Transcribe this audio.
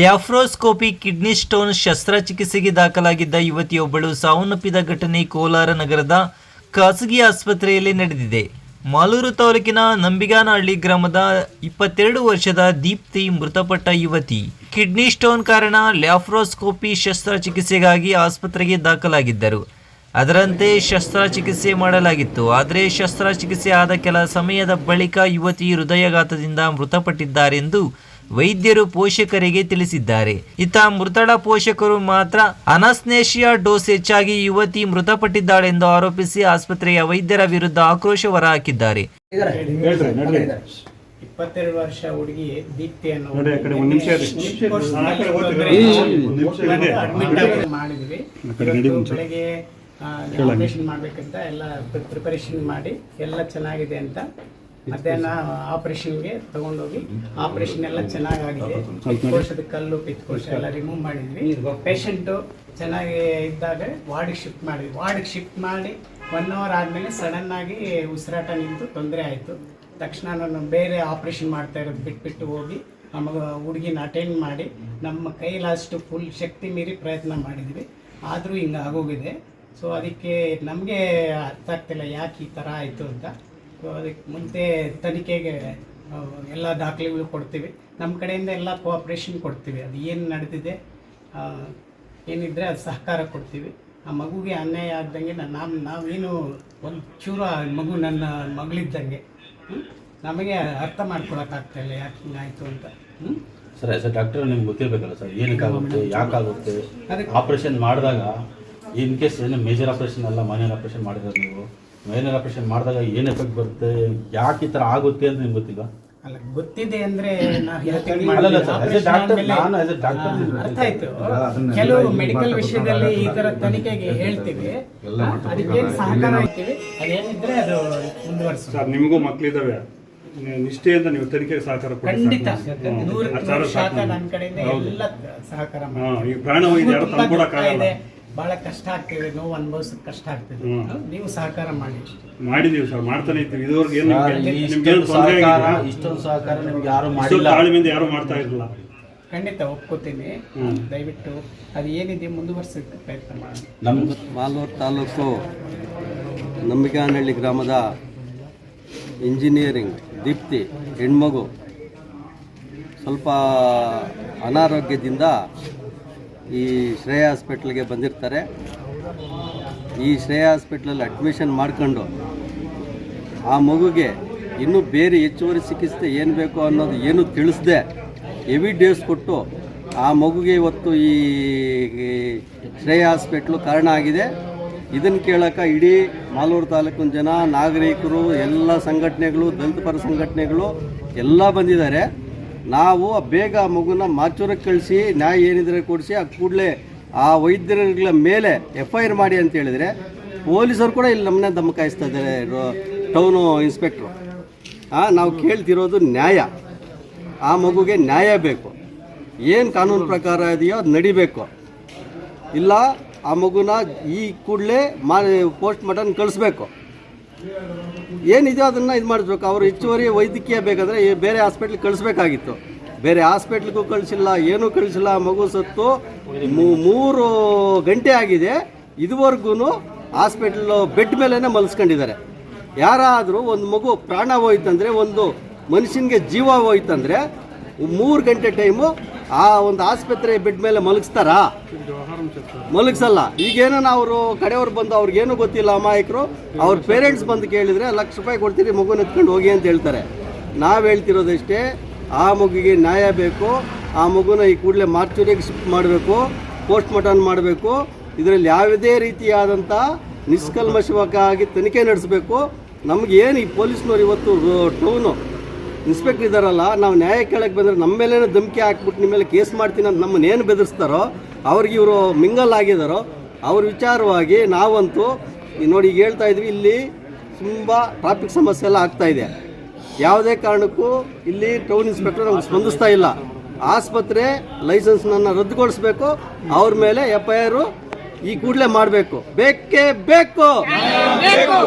ಲ್ಯಾಫ್ರೋಸ್ಕೋಪಿ kidney stone ಶಸ್ತ್ರಚಿಕಿತ್ಸೆಗೆ ದಾಖಲಾಗಿದ್ದ ಯುವತಿಯೊಬ್ಬಳು ಸಾವನ್ನಪ್ಪಿದ ಘಟನೆ ಕೋಲಾರ ನಗರದ ಖಾಸಗಿ ಆಸ್ಪತ್ರೆಯಲ್ಲಿ ನಡೆದಿದೆ. ಮಾಲೂರು ತಾಲೂಕಿನ ನಂಬಿಗಾನಹಳ್ಳಿ ಗ್ರಾಮದ ಇಪ್ಪತ್ತೆರಡು ವರ್ಷದ ದೀಪ್ತಿ ಮೃತಪಟ್ಟ ಯುವತಿ. ಕಿಡ್ನಿ ಸ್ಟೋನ್ ಕಾರಣ ಲ್ಯಾಫ್ರೋಸ್ಕೋಪಿ ಶಸ್ತ್ರಚಿಕಿತ್ಸೆಗಾಗಿ ಆಸ್ಪತ್ರೆಗೆ ದಾಖಲಾಗಿದ್ದರು. ಅದರಂತೆ ಶಸ್ತ್ರಚಿಕಿತ್ಸೆ ಮಾಡಲಾಗಿತ್ತು. ಆದರೆ ಶಸ್ತ್ರಚಿಕಿತ್ಸೆ ಆದ ಕೆಲ ಸಮಯದ ಬಳಿಕ ಯುವತಿ ಹೃದಯಾಘಾತದಿಂದ ಮೃತಪಟ್ಟಿದ್ದಾರೆಂದು ವೈದ್ಯರು ಪೋಷಕರಿಗೆ ತಿಳಿಸಿದ್ದಾರೆ. ಇತ ಮೃತಳ ಪೋಷಕರು ಮಾತ್ರ ಅನಸ್ನೇಷಿಯಾ ಡೋಸ್ ಹೆಚ್ಚಾಗಿ ಯುವತಿ ಮೃತಪಟ್ಟಿದ್ದಾಳೆಂದು ಆರೋಪಿಸಿ ಆಸ್ಪತ್ರೆಯ ವೈದ್ಯರ ವಿರುದ್ಧ ಆಕ್ರೋಶ ಹೊರಹಾಕಿದ್ದಾರೆ. ಇಪ್ಪತ್ತೆರಡು ವರ್ಷ ಹುಡುಗಿ ದೀಪ್ತಿ ಅನ್ನೋ ನೋಡಿ, ಆ ಕಡೆ ನಿಮಿಷ ಇರಿ. ನಿಮಿಷ ಆ ಕಡೆ ನಿಮಿಷ ಇದೆ. ಅಡ್ಮಿಟ್ ಮಾಡಿದ್ವಿ. ಬೆಳಗ್ಗೆ ಆಪರೇಷನ್ ಮಾಡ್ಬೇಕಂತ ಎಲ್ಲ ಪ್ರಿಪರೇಷನ್ ಮಾಡಿ ಎಲ್ಲ ಚೆನ್ನಾಗಿದೆ ಅಂತ ಮಧ್ಯಾಹ್ನ ಆಪರೇಷನ್ಗೆ ತಗೊಂಡೋಗಿ ಆಪರೇಷನ್ ಎಲ್ಲ ಚೆನ್ನಾಗಾಗಿದೆ. ಪಿತ್ಕೋಶದ ಕಲ್ಲು ಪಿತ್ಕೋಶ ಎಲ್ಲ ರಿಮೂವ್ ಮಾಡಿದ್ವಿ. ಪೇಷಂಟು ಚೆನ್ನಾಗಿ ಇದ್ದಾಗ ವಾರ್ಡಿಗೆ ಶಿಫ್ಟ್ ಮಾಡಿದ್ವಿ. ವಾರ್ಡಿಗೆ ಶಿಫ್ಟ್ ಮಾಡಿ ಒನ್ ಅವರ್ ಆದಮೇಲೆ ಸಡನ್ ಆಗಿ ಉಸಿರಾಟ ನಿಂತು ತೊಂದರೆ ಆಯಿತು. ತಕ್ಷಣ ನಾನು ಬೇರೆ ಆಪರೇಷನ್ ಮಾಡ್ತಾ ಇರೋದು ಬಿಟ್ಬಿಟ್ಟು ಹೋಗಿ ನಮಗ ಮಗ ಹುಡುಗಿನ ಅಟೆಂಡ್ ಮಾಡಿ ನಮ್ಮ ಕೈಲಾಷ್ಟು ಫುಲ್ ಶಕ್ತಿ ಮೀರಿ ಪ್ರಯತ್ನ ಮಾಡಿದ್ವಿ. ಆದರೂ ಹಿಂಗೆ ಆಗೋಗಿದೆ ಸೊ ಅದಕ್ಕೆ ನಮಗೆ ಅರ್ಥ ಆಗ್ತಿಲ್ಲ ಯಾಕೆ ಈ ಥರ ಆಯಿತು ಅಂತ. ಅದಕ್ಕೆ ಮುಂದೆ ತನಿಖೆಗೆ ಎಲ್ಲ ದಾಖಲೆಗಳು ಕೊಡ್ತೀವಿ. ನಮ್ಮ ಕಡೆಯಿಂದ ಎಲ್ಲ ಕೋಆಪ್ರೇಷನ್ ಕೊಡ್ತೀವಿ. ಅದು ಏನು ನಡೆದಿದೆ ಏನಿದ್ದರೆ ಏನಿದ್ರೆ ಅದು ಸಹಕಾರ ಕೊಡ್ತೀವಿ. ಆ ಮಗುಗೆ ಅನ್ಯಾಯ ಆಗ್ದಂಗೆ ನಾವು ನಾವೇನು ಒಂದು ಚೂರು ಆ ಮಗು ನನ್ನ ಮಗಳಿದ್ದಂಗೆ? ನಮಗೆ ಅರ್ಥ ಮಾಡ್ಕೊಳಕ್ಕಾಗ್ತಾ ಇಲ್ಲ ಯಾಕೆ ಹಿಂಗಾಯಿತು ಅಂತ ಸರ್ ಸರ್ ಡಾಕ್ಟರ್ ನಿಮ್ಗೆ ಗೊತ್ತಿರಬೇಕಲ್ಲ ಸರ್ ಏನಕ್ಕಾಗುತ್ತೆ ಯಾಕಾಗುತ್ತೆ? ಅದಕ್ಕೆ- ಆಪರೇಷನ್ ಮಾಡಿದಾಗ ಇನ್ ಕೇಸ್ ಏನು ಮೇಜರ್ ಆಪರೇಷನ್ ಅಲ್ಲ ಮೈನರ್ ಆಪರೇಷನ್ ಮಾಡಿದ್ರೆ ನೀವು ಮೈನರ್ ಆಪರೇಷನ್ ಮಾಡಿದಾಗ ಏನು ಎಫೆಕ್ಟ್ ಬರುತ್ತೆ? ಯಾಕೆ ಈ ಥರ ಆಗುತ್ತೆ ಅಂತ ನಿಮ್ಗೆ ಗೊತ್ತಿಲ್ವಾ? ಅಲ್ಲ ಗೊತ್ತಿದೆ ಅಂದ್ರೆ ಅರ್ಥ ಆಯ್ತು. ಕೆಲವು ಮೆಡಿಕಲ್ ವಿಷಯದಲ್ಲಿ ಈ ತರ ತನಿಖೆಗೆ ಹೇಳ್ತೀವಿ ಅದಕ್ಕೇನು ಸಹಕಾರ ಆಗ್ತೀವಿ. ಅದೇನಿದ್ರೆ ಅದು ಮುಂದುವರಿಸ್ತಾರೆ ಸರ್ ನಿಮಗೂ ಮಕ್ಕಳಿದಾವೆ ನಿಷ್ಠೆಯಿಂದ ನೀವು ತನಿಖೆಗೆ ಸಹಕಾರ ಖಂಡಿತ. ನೂರಕ್ಕೆ ನೂರು ಸಾಕು. ನನ್ನ ಕಡೆಯಿಂದ ಎಲ್ಲ ಸಹಕಾರ ಮಾಡಿ ಪ್ರಾಣ ಹೋಗಿದೆ ಯಾರು ತಂದ್ಕೊಡಕ್ಕಾಗಲ್ಲ. ಬಹಳ ಕಷ್ಟ ಆಗ್ತಿದೆ ನೋವು ಅನುಭವಿಸೋದು ಕಷ್ಟ ಆಗ್ತಿದೆ. ನೀವು ಸಹಕಾರ ಮಾಡಿ. ಮಾಡಿದೀವಿ ಸರ್ ಮಾಡ್ತಾನೆ ಇದ್ದೀವಿ. ಇದುವರೆಗೆ ಏನು ನಿಮ್ಗೆ ಸಹಕಾರ ಇಷ್ಟೊಂದು ಸಹಕಾರ ನಿಮ್ಗೆ ಯಾರು ಮಾಡಿಲ್ಲ. ತಾಳ್ಮೆಯಿಂದ ಯಾರು ಮಾಡ್ತಾ ಇರಲಿಲ್ಲ. ಖಂಡಿತ ಒಪ್ಕೋತೀನಿ. ದಯವಿಟ್ಟು ಅದು ಏನಿದೆ ಮುಂದುವರ್ಸೋಕ್ಕೆ ಪ್ರಯತ್ನ ಮಾಡಿ. ನಮ್ಮ ಮಾಲೂರು ತಾಲೂಕು ನಂಬಿಕಾನಹಳ್ಳಿ ಗ್ರಾಮದ ಇಂಜಿನಿಯರಿಂಗ್ ದೀಪ್ತಿ ಹೆಣ್ಮಗು ಸ್ವಲ್ಪ ಅನಾರೋಗ್ಯದಿಂದ ಈ ಶ್ರೇಯ ಹಾಸ್ಪಿಟ್ಲಿಗೆ ಬಂದಿರ್ತಾರೆ. ಈ ಶ್ರೇಯ ಹಾಸ್ಪಿಟ್ಲಲ್ಲಿ ಅಡ್ಮಿಷನ್ ಮಾಡ್ಕೊಂಡು ಆ ಮಗುಗೆ ಇನ್ನೂ ಬೇರೆ ಹೆಚ್ಚುವರಿ ಚಿಕಿತ್ಸೆ ಏನು ಬೇಕು ಅನ್ನೋದು ಏನು ತಿಳಿಸ್ದೆ ಡೇಸ್ ಕೊಟ್ಟು ಆ ಮಗುಗೆ ಇವತ್ತು ಈ ಈ ಶ್ರೇಯ ಹಾಸ್ಪಿಟ್ಲು ಕಾರಣ ಆಗಿದೆ. ಇದನ್ನು ಕೇಳೋಕೆ ಇಡೀ ಮಾಲೂರು ತಾಲೂಕಿನ ಜನ, ನಾಗರಿಕರು, ಎಲ್ಲ ಸಂಘಟನೆಗಳು, ದಲಿತ ಪರ ಸಂಘಟನೆಗಳು ಎಲ್ಲ ಬಂದಿದ್ದಾರೆ. ನಾವು ಬೇಗ ಆ ಮಗುನ ಮಾಚೂರಕ್ಕೆ ಕಳಿಸಿ, ನ್ಯಾಯ ಏನಿದ್ರೆ ಕೊಡಿಸಿ, ಆ ಕೂಡಲೇ ಆ ವೈದ್ಯರುಗಳ ಮೇಲೆ ಎಫ್ ಐ ಆರ್ ಮಾಡಿ ಅಂತ ಹೇಳಿದರೆ ಪೊಲೀಸರು ಕೂಡ ಇಲ್ಲಿ ನಮ್ಮನ್ನ ದಮಕಾಯಿಸ್ತಾ ಇದ್ದಾರೆ ಟೌನು ಇನ್ಸ್ಪೆಕ್ಟ್ರು. ನಾವು ಕೇಳ್ತಿರೋದು ನ್ಯಾಯ. ಆ ಮಗುಗೆ ನ್ಯಾಯ ಬೇಕು. ಏನು ಕಾನೂನು ಪ್ರಕಾರ ಇದೆಯೋ ಅದು ನಡಿಬೇಕು. ಇಲ್ಲ, ಆ ಮಗುನ ಈ ಕೂಡಲೇ ಮಾ ಪೋಸ್ಟ್ ಮಾರ್ಟಮ್ ಕಳಿಸ್ಬೇಕು. ಏನಿದೆಯೋ ಅದನ್ನು ಇದು ಮಾಡಿಸ್ಬೇಕು? ಅವರು ಹೆಚ್ಚುವರಿ ವೈದ್ಯಕೀಯ ಬೇಕಂದರೆ ಬೇರೆ ಹಾಸ್ಪಿಟ್ಲಿಗೆ ಕಳಿಸ್ಬೇಕಾಗಿತ್ತು. ಬೇರೆ ಹಾಸ್ಪಿಟ್ಲಿಗೂ ಕಳಿಸಿಲ್ಲ, ಏನೂ ಕಳಿಸಿಲ್ಲ, ಮಗು ಸತ್ತು ಮೂರು ಗಂಟೆ ಆಗಿದೆ. ಇದುವರೆಗೂ ಹಾಸ್ಪಿಟ್ಲು ಬೆಡ್ ಮೇಲೇ ಮಲಸ್ಕೊಂಡಿದ್ದಾರೆ. ಯಾರಾದರೂ ಒಂದು ಮಗು ಪ್ರಾಣ ಹೋಯ್ತಂದರೆ, ಒಂದು ಮನುಷ್ಯನಿಗೆ ಜೀವ ಹೋಯ್ತಂದರೆ, ಮೂರು ಗಂಟೆ ಟೈಮು ಆ ಒಂದು ಆಸ್ಪತ್ರೆ ಬೆಡ್ ಮೇಲೆ ಮಲಗಿಸ್ತಾರಾ? ಮಲಗಿಸಲ್ಲ. ಈಗೇನ ಅವರು ಕಡೆಯವ್ರು ಬಂದು ಅವ್ರಿಗೇನು ಗೊತ್ತಿಲ್ಲ ಅಮಾಯಕರು, ಅವ್ರ ಪೇರೆಂಟ್ಸ್ ಬಂದು ಕೇಳಿದರೆ ಲಕ್ಷ ರೂಪಾಯಿ ಕೊಡ್ತೀರಿ, ಮಗುನ ಎತ್ಕೊಂಡು ಹೋಗಿ ಅಂತ ಹೇಳ್ತಾರೆ. ನಾವು ಹೇಳ್ತಿರೋದಷ್ಟೇ, ಆ ಮಗುಗೆ ನ್ಯಾಯ ಬೇಕು, ಆ ಮಗುನ ಈ ಕೂಡಲೇ ಮಾರ್ಚುರಿಗೆ ಶಿಫ್ಟ್ ಮಾಡಬೇಕು ಪೋಸ್ಟ್ ಮಾರ್ಟಮ್ ಮಾಡಬೇಕು, ಇದರಲ್ಲಿ ಯಾವುದೇ ರೀತಿಯಾದಂಥ ನಿಷ್ಕಲ್ಮಶವಾಗಿ ತನಿಖೆ ನಡೆಸಬೇಕು. ನಮಗೇನು ಈ ಪೊಲೀಸ್ನವ್ರು ಇವತ್ತು ಟೌನು ಇನ್ಸ್ಪೆಕ್ಟರ್ ಇದ್ದಾರಲ್ಲ ನಾವು ನ್ಯಾಯ ಕೇಳಕ್ಕೆ ಬಂದರೆ ನಮ್ಮ ಮೇಲೇ ಧಮಕಿ ಹಾಕ್ಬಿಟ್ಟು ನಿಮ್ಮ ಮೇಲೆ ಕೇಸ್ ಮಾಡ್ತೀನಿ ಅಂತ ನಮ್ಮನ್ನು ಏನು ಬೆದರಿಸ್ತಾರೋ ಅವ್ರಿಗೆ ಇವರು ಮಿಂಗಲ್ ಆಗಿದ್ದಾರೋ ಅವ್ರ ವಿಚಾರವಾಗಿ ನಾವಂತೂ ನೋಡಿ ಈಗ ಹೇಳ್ತಾ ಇದ್ವಿ ಇಲ್ಲಿ ತುಂಬ ಟ್ರಾಫಿಕ್ ಸಮಸ್ಯೆ ಎಲ್ಲ ಆಗ್ತಾ ಇದೆ. ಯಾವುದೇ ಕಾರಣಕ್ಕೂ ಇಲ್ಲಿ ಟೌನ್ ಇನ್ಸ್ಪೆಕ್ಟರ್ ನಮ್ಗೆ ಸ್ಪಂದಿಸ್ತಾ ಇಲ್ಲ. ಆಸ್ಪತ್ರೆ ಲೈಸೆನ್ಸ್ನನ್ನು ರದ್ದುಗೊಳಿಸ್ಬೇಕು ಅವ್ರ ಮೇಲೆ ಎಫ್ ಐ ಆರು ಈ ಕೂಡಲೇ ಮಾಡಬೇಕು. ಬೇಕೇ ಬೇಕು. ಬೇಕು